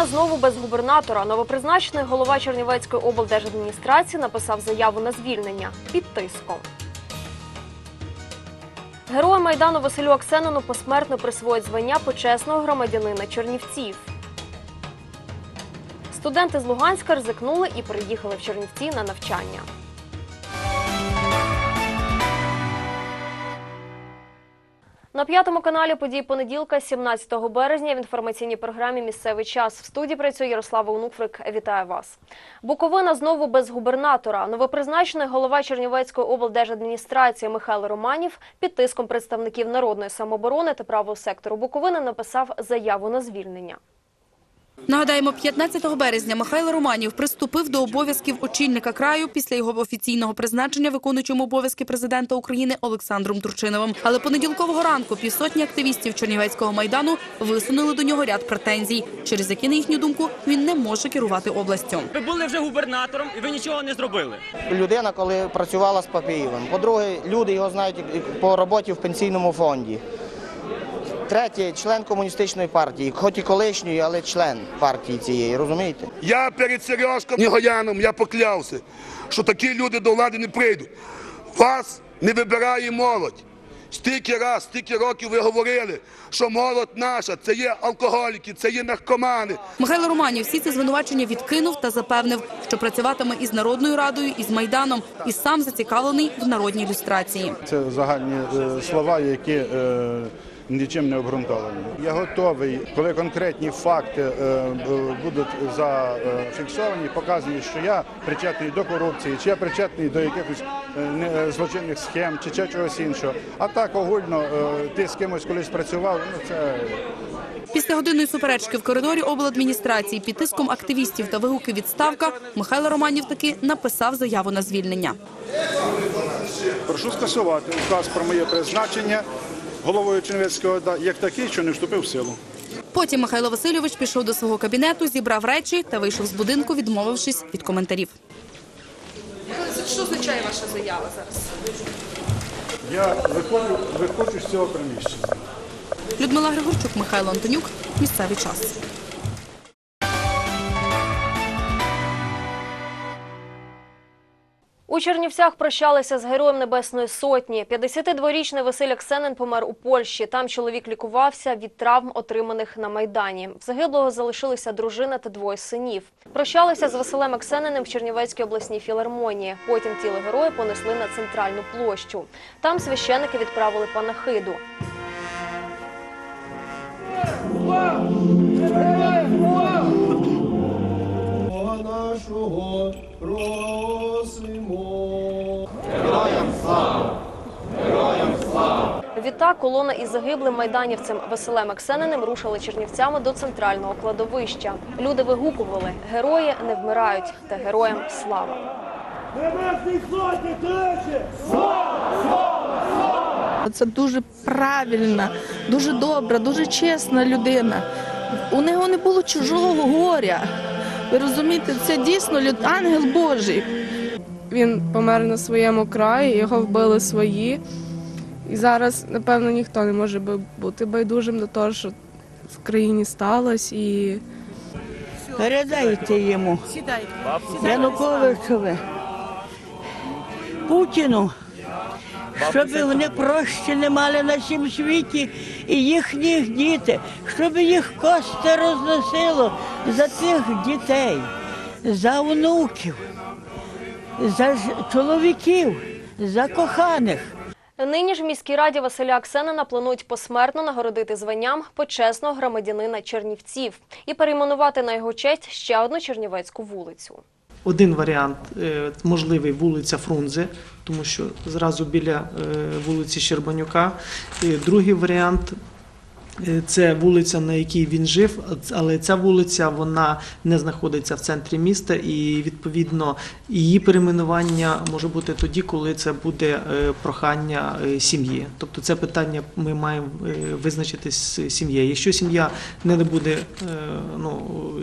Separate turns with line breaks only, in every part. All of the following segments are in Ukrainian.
Буковина знову без губернатора. Новопризначений голова Чернівецької облдержадміністрації написав заяву на звільнення під тиском. Герою майдану Василю Аксенону посмертно присвоїть звання почесного громадянина Чернівців. Студенти з Луганська ризикнули і приїхали в Чернівці на навчання. На п'ятому каналі подій понеділка, 17 березня, в інформаційній програмі Місцевий час в студії працює Ярослава Онуфрик. Вітаю вас. Буковина знову без губернатора. Новопризначений голова Чернівецької облдержадміністрації Михайло Романів під тиском представників народної самооборони та правого сектору Буковини написав заяву на звільнення.
Нагадаємо, 15 березня Михайло Романів приступив до обов'язків очільника краю після його офіційного призначення виконуючим обов'язки президента України Олександром Турчиновим. Але понеділкового ранку півсотні активістів Чернівецького майдану висунули до нього ряд претензій, через які, на їхню думку, він не може керувати областю.
Ви були вже губернатором і ви нічого не зробили.
людина, коли працювала з Папієвим. По-друге, люди його знають по роботі в пенсійному фонді. Третє, член комуністичної партії, хоч і колишньої, але член партії цієї, розумієте?
Я перед Сережком Нігояном я поклявся, що такі люди до влади не прийдуть. Вас не вибирає молодь. Стільки раз, стільки років ви говорили, що молодь наша це є алкоголіки, це є наркомани.
Михайло Романів всі ці звинувачення відкинув та запевнив, що працюватиме із Народною радою, і з Майданом, і сам зацікавлений в народній люстрації.
Це загальні е, слова, які е, нічим не обґрунтовані. Я готовий, коли конкретні факти е, будуть зафіксовані, показані, що я причетний до корупції, чи я причетний до якихось е, не- е, злочинних схем, чи ще чогось іншого. А так огульно ти з кимось колись працював, ну це
Після годинної суперечки в коридорі обладміністрації під тиском активістів та вигуки відставка Михайло Романів таки написав заяву на звільнення.
прошу скасувати указ про моє призначення головою Чернівецької ОДА як такий, що не вступив в силу.
Потім Михайло Васильович пішов до свого кабінету, зібрав речі та вийшов з будинку, відмовившись від коментарів. Що означає ваша заява зараз?
Я виходжу, виходжу з цього приміщення.
Людмила Григорчук, Михайло Антонюк. Місцевий час.
Чернівцях прощалися з героєм Небесної Сотні. 52-річний Василь Аксенин помер у Польщі. Там чоловік лікувався від травм, отриманих на Майдані. В загиблого залишилися дружина та двоє синів. Прощалися з Василем Аксениним в Чернівецькій обласній філармонії. Потім тіло героя понесли на центральну площу. Там священики відправили панахиду.
Бога нашого просимо.
Відтак колона із загиблим майданівцем Василем Аксениним рушили чернівцями до центрального кладовища. Люди вигукували «Герої не вмирають» та «Героям слава».
Це дуже правильна, дуже добра, дуже чесна людина. У нього не було чужого горя. Ви розумієте, це дійсно люд... ангел Божий.
Він помер на своєму краї, його вбили свої. І зараз, напевно, ніхто не може бути байдужим до того, що в країні сталося. І
Передайте йому Януковичові, Путіну, щоб вони прощення мали на цім світі і їхніх діти, щоб їх кости розносило за тих дітей, за внуків, за чоловіків, за коханих.
Нині ж в міській раді Василя Аксенина планують посмертно нагородити званням почесного громадянина Чернівців і перейменувати на його честь ще одну чернівецьку вулицю.
Один варіант е, можливий вулиця Фрунзе, тому що зразу біля е, вулиці Щербанюка. Другий варіант це вулиця, на якій він жив, але ця вулиця вона не знаходиться в центрі міста, і відповідно її перейменування може бути тоді, коли це буде е, прохання е, сім'ї. Тобто це питання ми маємо е, визначити з сім'єю. Якщо сім'я не буде, е, ну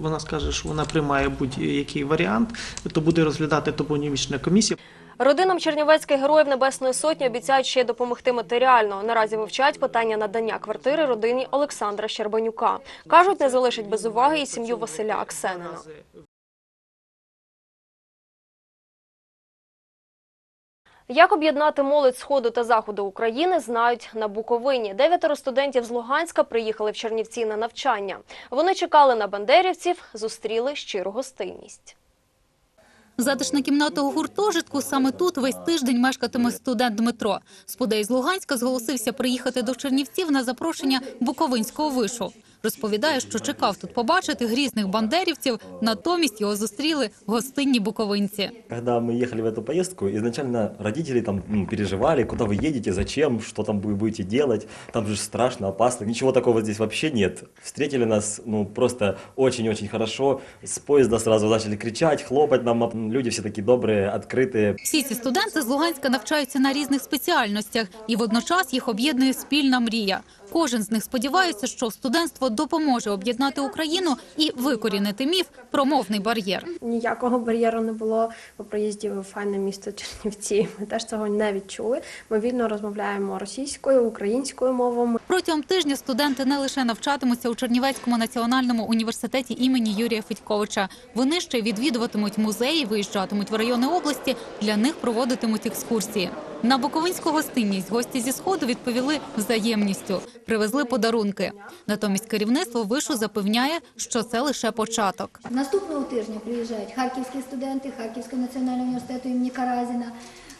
вона скаже, що вона приймає будь-який варіант, то буде розглядати топонімічна комісія.
Родинам чернівецьких героїв Небесної Сотні обіцяють ще допомогти матеріально. Наразі вивчають питання надання квартири родині Олександра Щербанюка. Кажуть, не залишать без уваги і сім'ю Василя Аксенина. Як об'єднати молодь сходу та заходу України, знають на Буковині. Дев'ятеро студентів з Луганська приїхали в Чернівці на навчання. Вони чекали на бандерівців, зустріли щиру гостинність.
Затишна кімната у гуртожитку. Саме тут весь тиждень мешкатиме студент Дмитро. Сподей з Луганська зголосився приїхати до Чернівців на запрошення Буковинського вишу. Розповідає, що чекав тут побачити грізних бандерівців, натомість його зустріли гостинні буковинці.
Когда мы ехали в эту поездку, изначально родители там ну, переживали, куда вы едете, зачем, что там вы будете делать. Там же страшно, опасно. Ничего такого здесь вообще нет. Встретили нас ну просто очень-очень хорошо. С поезда сразу начали кричать, хлопать нам. Люди все такие добрые, открытые.
Всі ці студенти з Луганська навчаються на різних спеціальностях, і водночас їх об'єднує спільна мрія. Кожен з них сподівається, що студентство допоможе об'єднати Україну і викорінити міф про мовний бар'єр.
Ніякого бар'єру не було по приїзді в файне місто Чернівці. Ми теж цього не відчули. Ми вільно розмовляємо російською, українською мовами.
Протягом тижня студенти не лише навчатимуться у Чернівецькому національному університеті імені Юрія Федьковича. Вони ще відвідуватимуть музеї, виїжджатимуть в райони області. Для них проводитимуть екскурсії. На Буковинську гостинність гості зі сходу відповіли взаємністю. Привезли подарунки. Натомість керівництво вишу запевняє, що це лише початок.
Наступного тижня приїжджають харківські студенти Харківського національного університету імені Каразіна,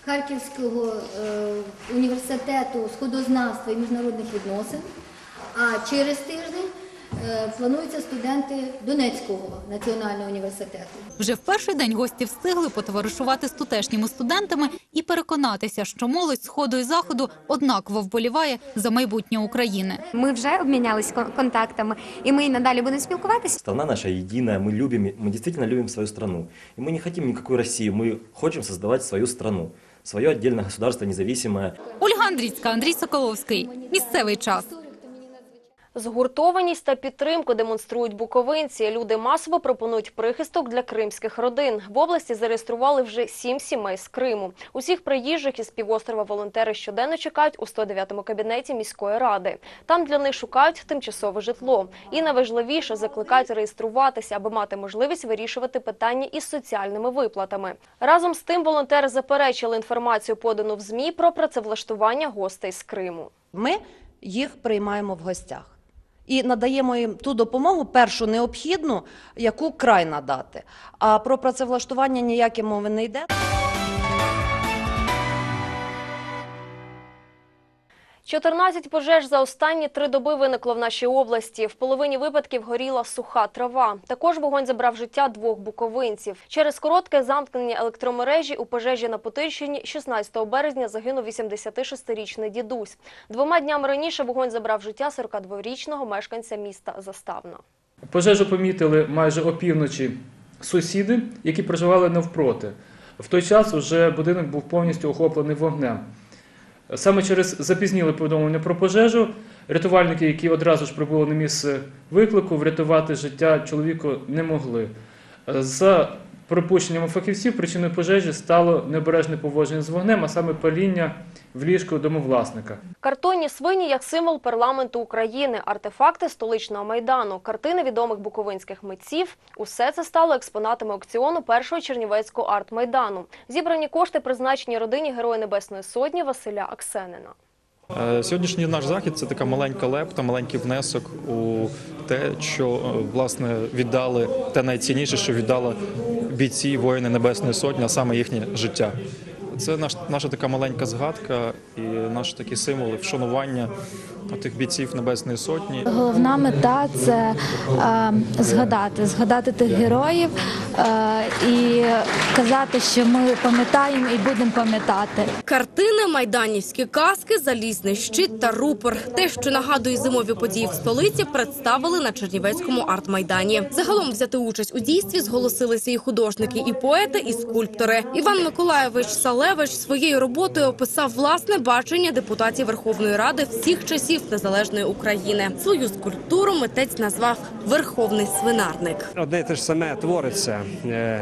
Харківського е, університету сходознавства і міжнародних відносин. А через тиждень плануються студенти Донецького національного університету.
Вже в перший день гості встигли потоваришувати з тутешніми студентами і переконатися, що молодь сходу і заходу однаково вболіває за майбутнє України.
Ми вже обмінялись кон- контактами, і ми і надалі будемо спілкуватися.
Страна наша единая, мы любим, мы действительно любим свою страну. И мы не хотим никакой России, мы хотим создавать свою страну. Свое отдельное государство, независимое.
Ольга Андрійська, Андрій Соколовський. Місцевий час.
Згуртованість та підтримку демонструють буковинці. Люди масово пропонують прихисток для кримських родин. В області зареєстрували вже сім сімей з Криму. Усіх приїжджих із півострова волонтери щоденно чекають у 109-му кабінеті міської ради. Там для них шукають тимчасове житло. І найважливіше закликають реєструватися, аби мати можливість вирішувати питання із соціальними виплатами. Разом з тим волонтери заперечили інформацію, подану в ЗМІ про працевлаштування гостей з Криму.
Ми їх приймаємо в гостях і надаємо їм ту допомогу, першу необхідну, яку край надати. А про працевлаштування ніякі мови не йде.
14 пожеж за останні три доби виникло в нашій області. В половині випадків горіла суха трава. Також вогонь забрав життя двох буковинців. Через коротке замкнення електромережі у пожежі на Потильщині 16 березня загинув 86-річний дідусь. Двома днями раніше вогонь забрав життя 42-річного мешканця міста Заставна.
Пожежу помітили майже опівночі сусіди, які проживали навпроти. В той час уже будинок був повністю охоплений вогнем. Саме через запізніле повідомлення про пожежу рятувальники, які одразу ж прибули на місце виклику, врятувати життя чоловіку не могли. За припущеннями фахівців, причиною пожежі стало необережне поводження з вогнем, а саме паління в ліжку домовласника.
Картонні свині як символ парламенту України, артефакти столичного майдану, картини відомих буковинських митців. Усе це стало експонатами аукціону першого чернівецького арт-майдану. Зібрані кошти призначені родині Героя Небесної Сотні Василя Аксенина.
Е, Сьогоднішній наш захід це така маленька лепта, маленький внесок у те, що е, власне віддали те найцінніше, що віддали бійці воїни Небесної Сотні, а саме їхнє життя. Це наш, наша така маленька згадка і наші такі символи вшанування тих бійців Небесної Сотні.
Головна мета це е, згадати, згадати тих героїв е, і казати, що ми пам'ятаємо і будемо пам'ятати.
Картини, майданівські казки, залізний щит та рупор. Те, що нагадує зимові події в столиці, представили на Чернівецькому арт-майдані. Загалом взяти участь у дійстві зголосилися і художники, і поети, і скульптори. Іван Миколаєвич Салевич своєю роботою описав власне бачення депутатів Верховної Ради всіх часів
митців незалежної України. Свою скульптуру митець назвав Верховний свинарник.
Одне те ж саме твориться. Е,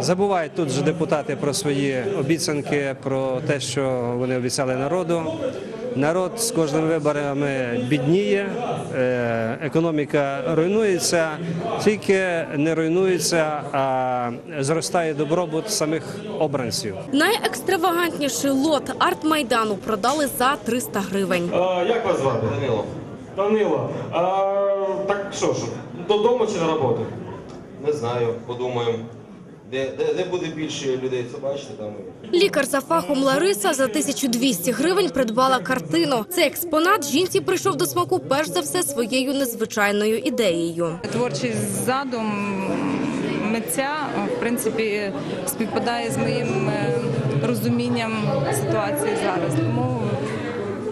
Забувають тут же депутати про свої обіцянки, про те, що вони обіцяли народу. Народ з кожними виборами бідніє, е, економіка руйнується, тільки не руйнується, а зростає добробут самих обранців.
Найекстравагантніший лот арт-майдану продали за 300 гривень.
А, як вас звати? Данило. Данило. А, так що ж, додому чи на роботу?
Не знаю, подумаємо. Де, де, де буде більше людей, це бачите, там.
Лікар за фахом Лариса за 1200 гривень придбала картину. Цей експонат жінці прийшов до смаку перш за все своєю незвичайною ідеєю.
Творчий задум митця в принципі співпадає з моїм е, розумінням ситуації зараз. Тому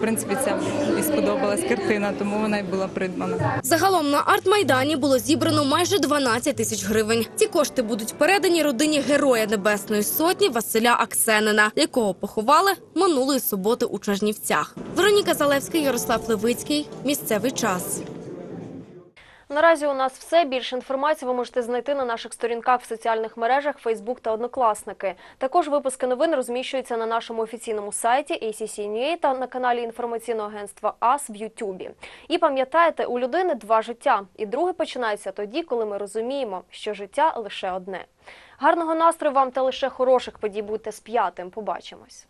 принципі ця і сподобалась картина, тому вона й була придбана.
Загалом на арт-майдані було зібрано майже 12 тисяч гривень. Ці кошти будуть передані родині Героя Небесної Сотні Василя Аксенина, якого поховали минулої суботи у Чернівцях. Вероніка Залевська, Ярослав Левицький. Місцевий час.
Наразі у нас все. Більше інформації ви можете знайти на наших сторінках в соціальних мережах Facebook та Однокласники. Також випуски новин розміщуються на нашому офіційному сайті ACC.NUA та на каналі інформаційного агентства АС в Ютубі. І пам'ятайте, у людини два життя, і друге починається тоді, коли ми розуміємо, що життя лише одне. Гарного настрою вам та лише хороших подій. Будьте з п'ятим. Побачимось.